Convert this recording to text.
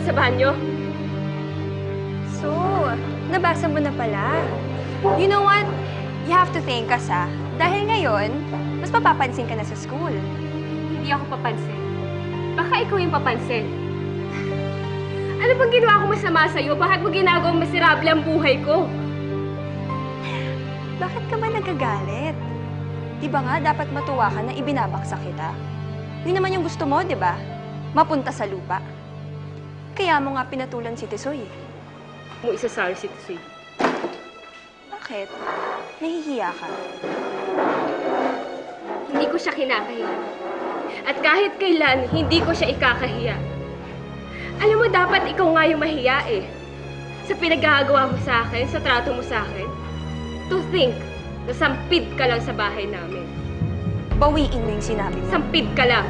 doon sa banyo. So, nabasa mo na pala. You know what? You have to thank us, ah. Dahil ngayon, mas mapapansin ka na sa school. Hindi ako papansin. Baka ikaw yung papansin. Ano bang ginawa ko masama sa'yo? Bakit mo ginagawang miserable ang buhay ko? Bakit ka ba nagagalit? Di ba nga dapat matuwa ka na ibinabaksak kita? Yun naman yung gusto mo, di ba? Mapunta sa lupa. Kaya mo nga pinatulan si Tisoy. Mo isa sorry si Tisoy. Bakit? Nahihiya ka. Hindi ko siya kinakahiya. At kahit kailan, hindi ko siya ikakahiya. Alam mo, dapat ikaw nga yung mahiya eh. Sa pinagagawa mo sa akin, sa trato mo sa akin. To think na sampid ka lang sa bahay namin. Bawiin mo yung sinabi mo. Sampid ka lang.